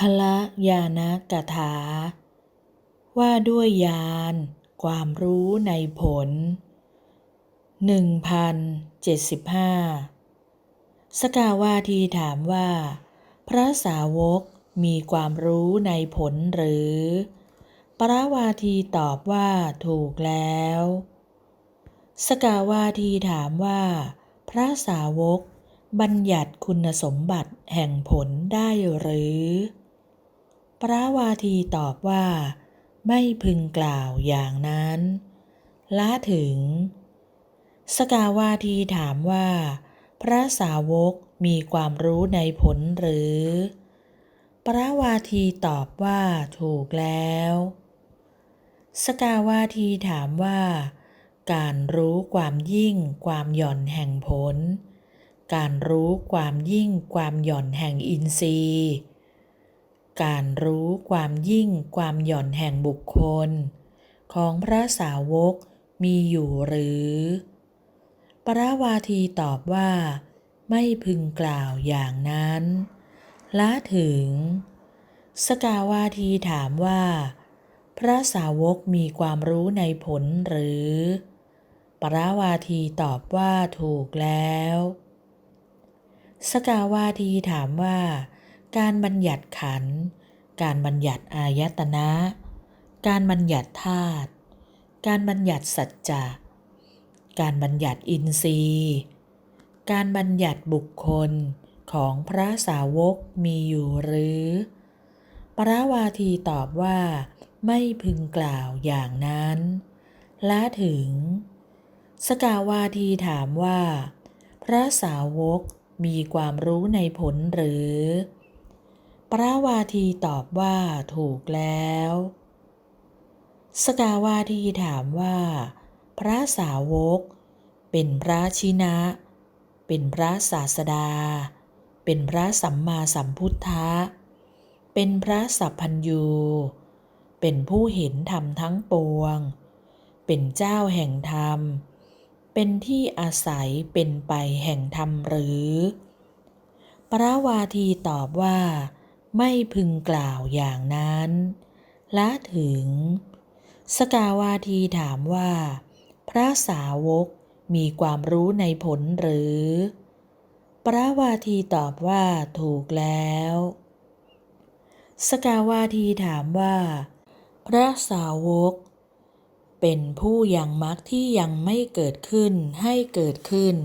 พละยานกถา ว่าด้วยยานความรู้ในผล 1075 สกาวาทีถามว่า พระสาวกมีความรู้ในผลหรือ ปราวาทีตอบว่าถูกแล้ว สกาวาทีถามว่า พระสาวกบัญญัติคุณสมบัติแห่งผลได้หรือ พระวาทีตอบว่า ไม่พึงกล่าวอย่างนั้นละถึง สกาวาทีถามว่า พระสาวกมีความรู้ในผลหรือ พระวาทีตอบว่าถูกแล้ว สกาวาทีถามว่า การรู้ความยิ่งความหย่อนแห่งผล การรู้ความยิ่งความหย่อนแห่งอินทรีย์ การรู้ความยิ่งความหย่อนแห่งบุคคล ของพระสาวกมีอยู่หรือ ปราวาทีตอบว่า ไม่พึงกล่าวอย่างนั้น ละถึง สกาวาทีถามว่า พระสาวกมีความรู้ในผลหรือ ปราวาทีตอบว่าถูกแล้ว สกาวาทีถามว่า การบัญญัติขัน การบัญญัติอายตนะ การบัญญัติธาตุ การบัญญัติสัจจะ การบัญญัติอินทรีย์ การบัญญัติบุคคลของพระสาวกมีอยู่หรือปราวาทีตอบว่า ไม่พึงกล่าวอย่างนั้นละถึง สกาวาทีถามว่า พระสาวกมีความรู้ในผลหรือ พระวาทีตอบว่าถูกแล้ว สกาวาทีถามว่า พระสาวก เป็นพระชินะ เป็นพระศาสดา เป็นพระสัมมาสัมพุทธะ เป็นพระสัพพัญญูเป็นผู้เห็นธรรมทั้งปวง เป็นเจ้าแห่งธรรม เป็นที่อาศัยเป็นไปแห่งธรรมหรือ พระวาทีตอบว่า ไม่พึงกล่าวอย่างนั้นละถึง สกาวาทีถามว่า พระสาวกมีความรู้ในผลหรือ พระวาทีตอบว่าถูกแล้ว สกาวาทีถามว่า พระสาวก เป็นผู้ยังมรรคที่ยังไม่เกิดขึ้นให้เกิดขึ้น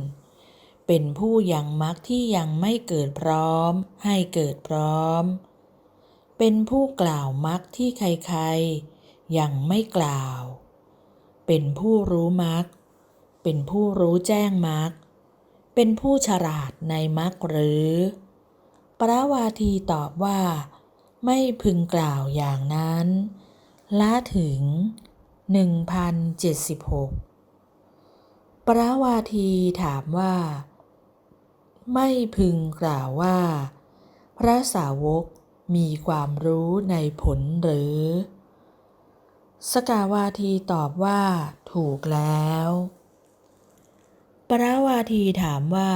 เป็นผู้ยังมรรคที่ยังไม่เกิดพร้อม ให้เกิดพร้อม เป็นผู้กล่าวมรรคที่ใครๆ ยังไม่กล่าว เป็นผู้รู้มรรคเป็นผู้รู้แจ้งมรรคเป็นผู้ฉลาดในมรรคหรือปราวาทีตอบว่า ไม่พึงกล่าวอย่างนั้น ละถึง 1076ปราวาทีถามว่า ไม่พึงกล่าวว่า พระสาวกมีความรู้ในผลหรือ สกาวาทีตอบว่า ถูกแล้ว ปราวาทีถามว่า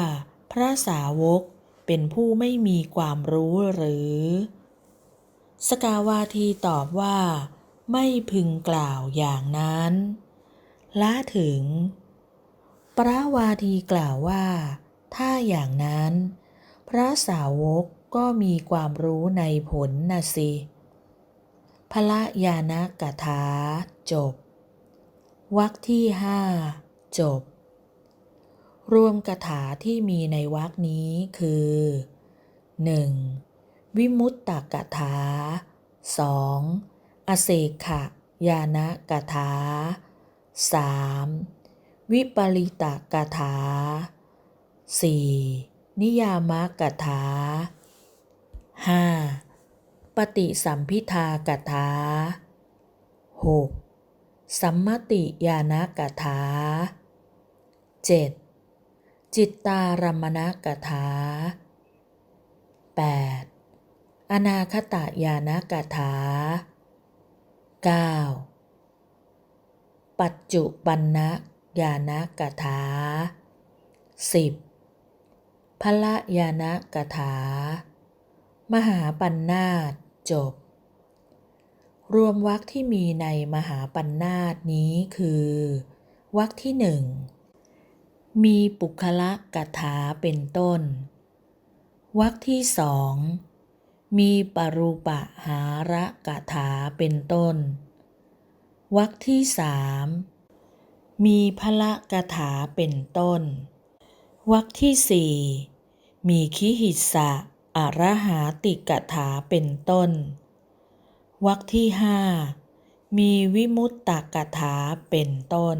พระสาวกเป็นผู้ไม่มีความรู้หรือ สกาวาทีตอบว่า ไม่พึงกล่าวอย่างนั้น ละถึง ปราวาทีกล่าวว่า ถ้าอย่างนั้น พระสาวกก็มีความรู้ในผลนะสิพระยานกถาจบวรรคที่ห้าจบ รวมกถาที่มีในวรรคนี้คือ 1. วิมุตตกถา 2. อเศขะยานกถา 3. วิปริตกถา 4. นิยามกถา 5. ปฏิสัมพิทากถา 6. สัมมติยานกถา 7. จิตตารมณกถา 8. อนาคตายานกถา 9. ปัจจุบันนะยานกถา 10. พละยานะกถา มหาปัญนาตจบ รวมวรรคที่มีในมหาปัญนาตนี้คือวรรคที่หนึ่งมีปุคละกถาเป็นต้น วรรคที่สอง มีปรูปะหาระกถาเป็นต้น วรรคที่สาม มีพละกถาเป็นต้น วรรคที่สี่มีคิหิสะอรหาติกถาเป็นต้น วรรคที่ห้ามีวิมุตตกถาเป็นต้น